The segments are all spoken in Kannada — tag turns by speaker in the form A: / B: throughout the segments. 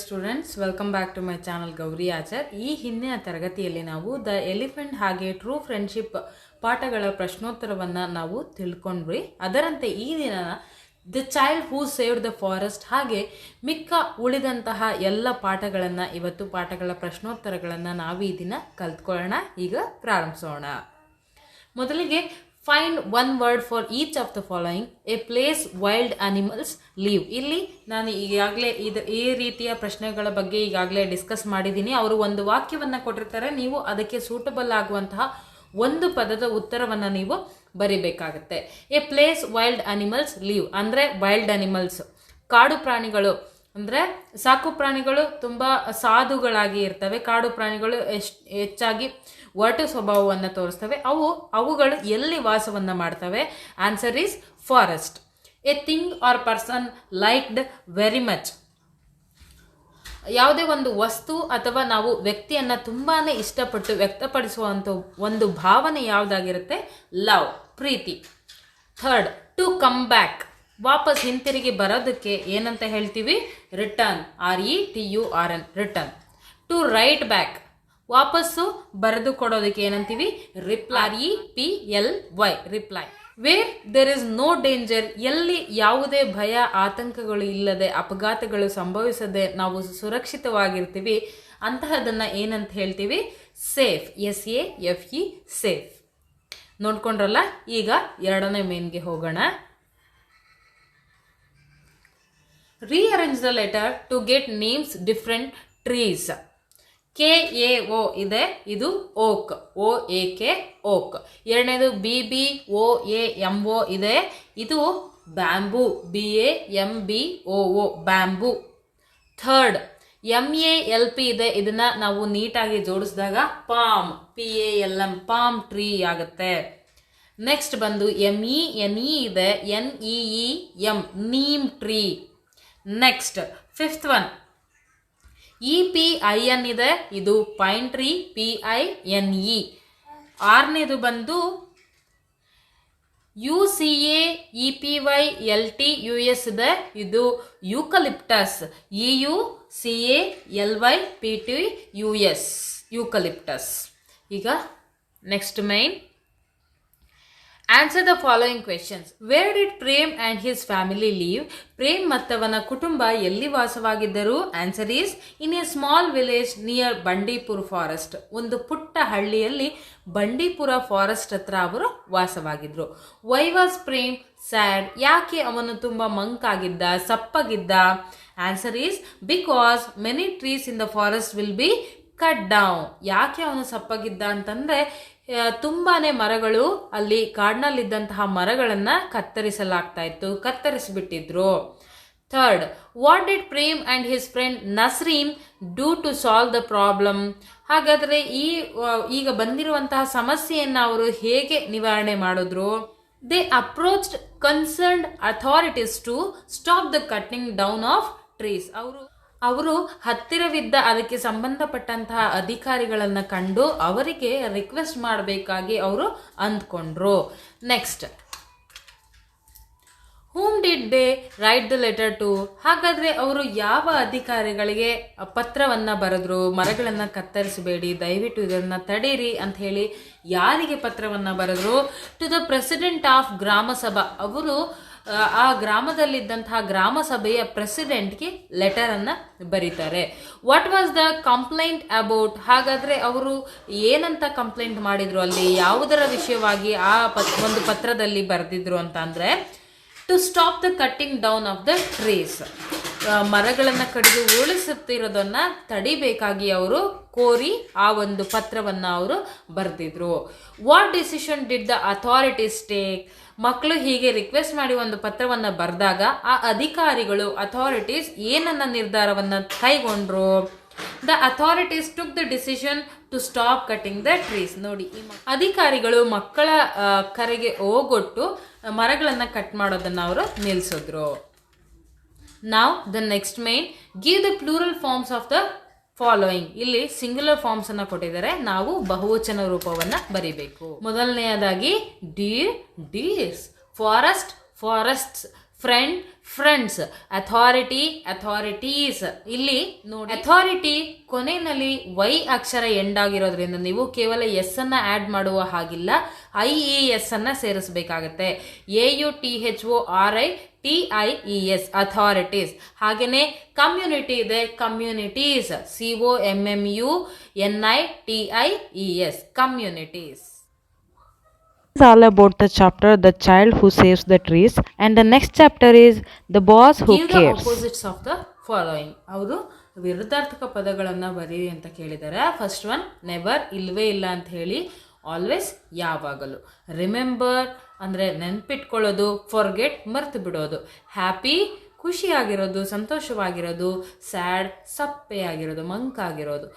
A: Students welcome back to my channel Gauri Achar ಈ ಹಿಂದಿನ ತರಗತಿಯಲ್ಲಿ ನಾವು ದ ಎಲಿಫೆಂಟ್ ಹಾಗೆ ಟ್ರೂ ಫ್ರೆಂಡ್ಶಿಪ್ ಪಾಠಗಳ ಪ್ರಶ್ನೋತ್ತರವನ್ನು ನಾವು ತಿಳ್ಕೊಂಡ್ವಿ. ಅದರಂತೆ ಈ ದಿನ the child who save the forest ಹಾಗೆ ಮಿಕ್ಕ ಉಳಿದಂತಹ ಎಲ್ಲ ಪಾಠಗಳನ್ನು, ಇವತ್ತು ಪಾಠಗಳ ಪ್ರಶ್ನೋತ್ತರಗಳನ್ನು ನಾವು ಈ ದಿನ ಕಲ್ತ್ಕೊಳ್ಳೋಣ. ಈಗ ಪ್ರಾರಂಭಿಸೋಣ. ಮೊದಲಿಗೆ find one word for each of the following a place wild animals live ಇಲ್ಲಿ ನಾನು ಈಗಾಗಲೇ ಇದು ಈ ರೀತಿಯ ಪ್ರಶ್ನೆಗಳ ಬಗ್ಗೆ ಈಗಾಗಲೇ ಡಿಸ್ಕಸ್ ಮಾಡಿದ್ದೀನಿ. ಅವರು ಒಂದು ವಾಕ್ಯವನ್ನು ಕೊಟ್ಟಿರ್ತಾರೆ. ನೀವು ಅದಕ್ಕೆ ಸೂಟಬಲ್ ಆಗುವಂತಹ ಒಂದು ಪದದ ಉತ್ತರವನ್ನು ನೀವು ಬರಿಬೇಕಾಗತ್ತೆ. A place wild animals live ಅಂದರೆ ವೈಲ್ಡ್ ಅನಿಮಲ್ಸ್ ಕಾಡು ಪ್ರಾಣಿಗಳು. ಅಂದರೆ ಸಾಕು ಪ್ರಾಣಿಗಳು ತುಂಬ ಸಾಧುಗಳಾಗಿ ಇರ್ತವೆ. ಕಾಡು ಪ್ರಾಣಿಗಳು ಎಷ್ಟು ಹೆಚ್ಚಾಗಿ ಒರಟು ಸ್ವಭಾವವನ್ನು ತೋರಿಸ್ತವೆ. ಅವು, ಅವುಗಳು ಎಲ್ಲಿ ವಾಸವನ್ನು ಮಾಡ್ತವೆ? Answer is forest a thing or person liked very much ಯಾವುದೇ ಒಂದು ವಸ್ತು ಅಥವಾ ನಾವು ವ್ಯಕ್ತಿಯನ್ನು ತುಂಬಾ ಇಷ್ಟಪಟ್ಟು ವ್ಯಕ್ತಪಡಿಸುವಂಥ ಒಂದು ಭಾವನೆ ಯಾವುದಾಗಿರುತ್ತೆ? ಲವ್ ಪ್ರೀತಿ. ಥರ್ಡ್ ಟು ಕಮ್ ಬ್ಯಾಕ್ ವಾಪಸ್ ಹಿಂತಿರುಗಿ ಬರೋದಕ್ಕೆ ಏನಂತ ಹೇಳ್ತೀವಿ? Return. R E T U R N return. To write back ವಾಪಸ್ಸು ಬರೆದು ಕೊಡೋದಕ್ಕೆ ಏನಂತೀವಿ? Reply E P L Y reply where there is no danger ಎಲ್ಲಿ ಯಾವುದೇ ಭಯ, ಆತಂಕಗಳು ಇಲ್ಲದೆ, ಅಪಘಾತಗಳು ಸಂಭವಿಸದೆ ನಾವು ಸುರಕ್ಷಿತವಾಗಿರ್ತೀವಿ, ಅಂತಹದನ್ನು ಏನಂತ ಹೇಳ್ತೀವಿ? Safe S A F E safe ನೋಡ್ಕೊಂಡ್ರಲ್ಲ? ಈಗ ಎರಡನೇ ಮೇನ್ಗೆ ಹೋಗೋಣ. Rearrange the letter to get names different trees K A O ಇದೆ, ಇದು oak O A K oak ಎರಡನೇದು B B O A M O ಇದೆ, ಇದು bamboo B A M B O O bamboo third M A L P ಇದೆ, ಇದನ್ನ ನಾವು ನೀಟಾಗಿ ಜೋಡಿಸಿದಾಗ palm P A L M palm tree ಆಗುತ್ತೆ. ನೆಕ್ಸ್ಟ್ ಬಂದು ಎಂ ಇ ಎನ್ ಇ ಇದೆ N E E M neem tree next fifth one E P I N ಇದೆ. ಇದು pine tree P I N E ಆರನೇದು ಬಂದು U C A E P Y L T U S ಇದೆ. ಇದು eucalyptus E U C A L Y P T U S eucalyptus ಈಗ next main answer the following questions where did Prem and his family live Prem ಮತ್ತವನ ಕುಟುಂಬ ಎಲ್ಲಿ ವಾಸವಾಗಿದ್ದರು? Answer is in a small village near Bandipur forest ಒಂದು ಪುಟ್ಟ ಹಳ್ಳಿಯಲ್ಲಿ ಬಂಡೀಪುರ ಫಾರೆಸ್ಟ್ ಹತ್ರ ಅವರು ವಾಸವಾಗಿದ್ದರು ವೈ ವಾಸ್ ಪ್ರೇಮ್ ಸ್ಯಾಡ್ ಯಾಕೆ ಅವನು ತುಂಬ ಮಂಕಾಗಿದ್ದ ಸಪ್ಪಗಿದ್ದ? Answer is because many trees in the forest will be cut down ಯಾಕೆ ಅವನು ಸಪ್ಪಗಿದ್ದ ಅಂತಂದ್ರೆ ಆ, ತುಂಬಾನೇ ಮರಗಳು ಅಲ್ಲಿ ಕಾಡಿನಲ್ಲಿದ್ದಂತಹ ಮರಗಳನ್ನು ಕತ್ತರಿಸಲಾಗ್ತಾ ಇತ್ತು ಕತ್ತರಿಸಿಬಿಟ್ಟಿದ್ರು. Third what did Prem and his friend Nasreen do to solve the problem ಹಾಗಾದರೆ ಈ ಈಗ ಬಂದಿರುವಂತಹ ಸಮಸ್ಯೆಯನ್ನು ಅವರು ಹೇಗೆ ನಿವಾರಣೆ ಮಾಡಿದ್ರು? They approached concerned authorities to stop the cutting down of trees ಅವರು ಅವರು ಹತ್ತಿರವಿದ್ದ ಅದಕ್ಕೆ ಸಂಬಂಧಪಟ್ಟಂತಹ ಅಧಿಕಾರಿಗಳನ್ನು ಕಂಡು ಅವರಿಗೆ ರಿಕ್ವೆಸ್ಟ್ ಮಾಡಬೇಕಾಗಿ ಅವರು ಅಂದ್ಕೊಂಡ್ರು. Next whom did they write the letter to ಹಾಗಾದ್ರೆ ಅವರು ಯಾವ ಅಧಿಕಾರಿಗಳಿಗೆ ಪತ್ರವನ್ನ ಬರೆದ್ರು? ಮರಗಳನ್ನು ಕತ್ತರಿಸಬೇಡಿ, ದಯವಿಟ್ಟು ಇದನ್ನ ತಡೀರಿ ಅಂತ ಹೇಳಿ ಯಾರಿಗೆ ಪತ್ರವನ್ನ ಬರೆದ್ರು? ಟು ದ ಪ್ರೆಸಿಡೆಂಟ್ ಆಫ್ ಗ್ರಾಮ ಸಭಾ. ಅವರು ಆ, ಗ್ರಾಮದಲ್ಲಿದ್ದಂತಹ ಗ್ರಾಮ ಸಭೆಯ ಪ್ರೆಸಿಡೆಂಟ್ಗೆ ಲೆಟರ್ ಅನ್ನ ಬರೀತಾರೆ. What was the complaint about ಹಾಗಾದ್ರೆ ಅವರು ಏನಂತ ಕಂಪ್ಲೇಂಟ್ ಮಾಡಿದ್ರು ಅಲ್ಲಿ? ಯಾವುದರ ವಿಷಯವಾಗಿ ಆ ಒಂದು ಪತ್ರದಲ್ಲಿ ಬರೆದಿದ್ರು ಅಂತ ಅಂದ್ರೆ to stop the cutting down of the trees ಮರಗಳನ್ನು ಕಡಿದು ಉರುಳಿಸುತ್ತಿರೋದನ್ನ ತಡಿಬೇಕಾಗಿ ಅವರು ಕೋರಿ ಆ ಒಂದು ಪತ್ರವನ್ನು ಅವರು ಬರೆದಿದ್ರು. What decision did the authorities take ಮಕ್ಕಳು ಹೀಗೆ ರಿಕ್ವೆಸ್ಟ್ ಮಾಡಿ ಒಂದು ಪತ್ರವನ್ನು ಬರೆದಾಗ ಆ ಅಧಿಕಾರಿಗಳು ಅಥಾರಿಟೀಸ್ ಏನನ್ನ ನಿರ್ಧಾರವನ್ನು ಕೈಗೊಂಡ್ರು? The authorities took the decision to stop cutting the trees ನೋಡಿ ಅಧಿಕಾರಿಗಳು ಮಕ್ಕಳ ಕರೆಗೆ ಹೋಗೊಟ್ಟು ಮರಗಳನ್ನು ಕಟ್ ಮಾಡೋದನ್ನ ಅವರು ನಿಲ್ಲಿಸಿದ್ರು ನಾವು the next main give the plural forms of the following ಇಲ್ಲಿ ಸಿಂಗ್ಯುಲರ್ ಫಾರ್ಮ್ಸ್ ಅನ್ನ ಕೊಟ್ಟಿದ್ದಾರೆ. ನಾವು ಬಹುವಚನ ರೂಪವನ್ನ ಬರೀಬೇಕು. ಮೊದಲನೆಯದಾಗಿ deer deers forest forests friend friends authority authorities ಇಲ್ಲಿ ನೋಡಿ. ಅಥಾರಿಟಿ ಕೊನೆಯಲ್ಲಿ ವೈ ಅಕ್ಷರ ಎಂಡ್ ಆಗಿರೋದ್ರಿಂದ ನೀವು ಕೇವಲ ಎಸ್ ಅನ್ನ ಆಡ್ ಮಾಡುವ ಹಾಗಿಲ್ಲ. ಐ ಇ ಎಸ್ ಅನ್ನ ಸೇರಿಸಬೇಕಾಗತ್ತೆ. A U T H O R I T I E S authorities ಹಾಗೆಯೇ ಕಮ್ಯುನಿಟಿ ಇದೆ. Communities C O M M U N I T I E S communities
B: is all about the chapter The Child Who Saves the Trees, and the next chapter is The Boss Who
A: Give
B: Cares.
A: opposites of the following ಅವರು ವಿರುದ್ಧಾರ್ಥಕ ಪದಗಳನ್ನು ಬರೀರಿ ಅಂತ ಕೇಳಿದ್ದಾರೆ ಫಸ್ಟ್ ಒನ್ ನೆವರ್ ಇಲ್ವೇ ಇಲ್ಲ ಅಂತ ಹೇಳಿ ಆಲ್ವೇಸ್ ಯಾವಾಗಲೂ. ರಿಮೆಂಬರ್ ಅಂದರೆ ನೆನ್ಪಿಟ್ಕೊಳ್ಳೋದು ಫಾರ್ಗೆಟ್ ಮರ್ತು ಬಿಡೋದು ಹ್ಯಾಪಿ ಖುಷಿಯಾಗಿರೋದು ಸಂತೋಷವಾಗಿರೋದು ಸ್ಯಾಡ್ ಸಪ್ಪೆ ಆಗಿರೋದು ಮಂಕಾಗಿರೋದು.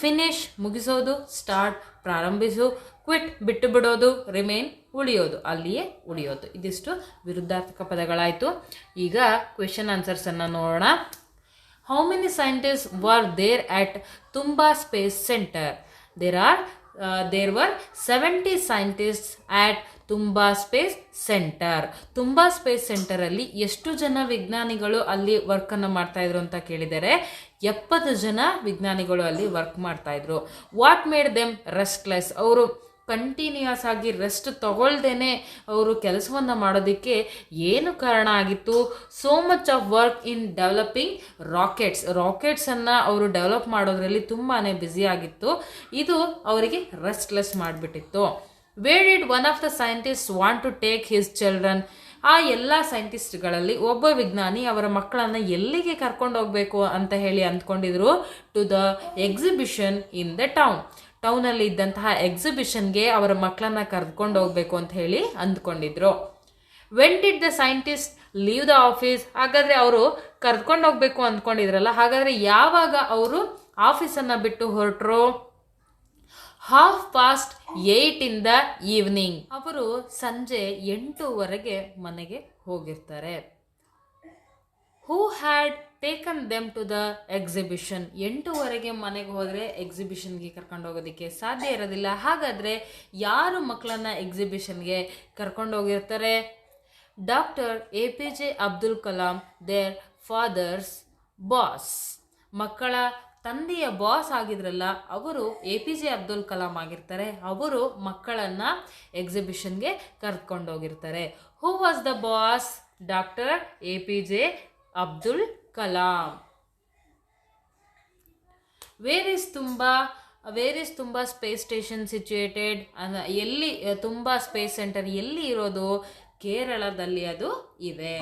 A: ಫಿನಿಶ್ ಮುಗಿಸೋದು ಸ್ಟಾರ್ಟ್ ಪ್ರಾರಂಭಿಸು ಕ್ವಿಟ್ ಬಿಟ್ಟು ಬಿಡೋದು ರಿಮೇನ್ ಉಳಿಯೋದು, ಅಲ್ಲಿಯೇ ಉಳಿಯೋದು. ಇದಿಷ್ಟು ವಿರುದ್ಧಾರ್ಥಕ ಪದಗಳಾಯಿತು. ಈಗ ಕ್ವೆಶನ್ ಆನ್ಸರ್ಸನ್ನು ನೋಡೋಣ. How many scientist were there at Thumba space centre there are there were seventy scientist at Thumba space centre Thumba space ಸೆಂಟರಲ್ಲಿ ಎಷ್ಟು ಜನ ವಿಜ್ಞಾನಿಗಳು ಅಲ್ಲಿ ವರ್ಕನ್ನು ಮಾಡ್ತಾಯಿದ್ರು ಅಂತ ಕೇಳಿದರೆ ಎಪ್ಪತ್ತು ಜನ ವಿಜ್ಞಾನಿಗಳು ಅಲ್ಲಿ ವರ್ಕ್ ಮಾಡ್ತಾಯಿದ್ರು ವಾಟ್ ಮೇಡ್ ದೆಮ್ ರೆಸ್ಟ್ಲೆಸ್ ಅವರು ಕಂಟಿನ್ಯೂಸ್ ಆಗಿ ರೆಸ್ಟ್ ತಗೊಳ್ದೇನೆ ಅವರು ಕೆಲಸವನ್ನು ಮಾಡೋದಕ್ಕೆ ಏನು ಕಾರಣ ಆಗಿತ್ತು? So much of work in developing rockets ರಾಕೆಟ್ಸನ್ನು ಅವರು ಡೆವಲಪ್ ಮಾಡೋದ್ರಲ್ಲಿ ತುಂಬಾ ಬ್ಯುಸಿ ಆಗಿತ್ತು. ಇದು ಅವರಿಗೆ restless ಮಾಡಿಬಿಟ್ಟಿತ್ತು. Where did one of the scientist want to take his children ಆ ಎಲ್ಲ ಸೈಂಟಿಸ್ಟ್ಗಳಲ್ಲಿ ಒಬ್ಬ ವಿಜ್ಞಾನಿ ಅವರ ಮಕ್ಕಳನ್ನು ಎಲ್ಲಿಗೆ ಕರ್ಕೊಂಡು ಹೋಗಬೇಕು ಅಂತ ಹೇಳಿ ಅಂದ್ಕೊಂಡಿದ್ರು to the exhibition in the town ಟೌನಲ್ಲಿ ಇದ್ದಂತಹ ಎಕ್ಸಿಬಿಷನ್ಗೆ ಅವರ ಮಕ್ಕಳನ್ನು ಕರ್ಕೊಂಡು ಹೋಗಬೇಕು ಅಂತ ಹೇಳಿ ಅಂದ್ಕೊಂಡಿದ್ರು. When did the scientist leave the office ಹಾಗಾದರೆ ಅವರು ಕರ್ಕೊಂಡು ಹೋಗಬೇಕು ಅಂದ್ಕೊಂಡಿದ್ರಲ್ಲ, ಹಾಗಾದರೆ ಯಾವಾಗ ಅವರು ಆಫೀಸನ್ನು ಬಿಟ್ಟು ಹೊರಟ್ರು? Half past eight in the evening ಅವರು ಸಂಜೆ ಎಂಟೂವರೆಗೆ ಮನೆಗೆ ಹೋಗಿರ್ತಾರೆ. Who had taken them to the exhibition ಎಂಟೂವರೆಗೆ ಮನೆಗೆ ಹೋದರೆ ಎಕ್ಸಿಬಿಷನ್ಗೆ ಕರ್ಕೊಂಡು ಹೋಗೋದಕ್ಕೆ ಸಾಧ್ಯ ಇರೋದಿಲ್ಲ. ಹಾಗಾದರೆ ಯಾರು ಮಕ್ಕಳನ್ನ ಎಕ್ಸಿಬಿಷನ್ಗೆ ಕರ್ಕೊಂಡು ಹೋಗಿರ್ತಾರೆ? Doctor A P J Abdul Kalam their fathers boss ಮಕ್ಕಳ ತಂದೆಯ ಬಾಸ್ ಆಗಿದ್ರಲ್ಲ, ಅವರು A P J Abdul Kalam ಆಗಿರ್ತಾರೆ. ಅವರು ಮಕ್ಕಳನ್ನು ಎಕ್ಸಿಬಿಷನ್ಗೆ ಕರ್ಕೊಂಡೋಗಿರ್ತಾರೆ who was the boss doctor A P J Abdul Kalam. Where is ತುಂಬ ವೇರ್ ಇಸ್ ತುಂಬ ಸ್ಪೇಸ್ ಸ್ಟೇಷನ್ ಸಿಚುಯೇಟೆಡ್ ಎಲ್ಲಿ ತುಂಬ ಸ್ಪೇಸ್ ಸೆಂಟರ್ ಎಲ್ಲಿ ಇರೋದು? ಕೇರಳದಲ್ಲಿ ಅದು ಇದೆ.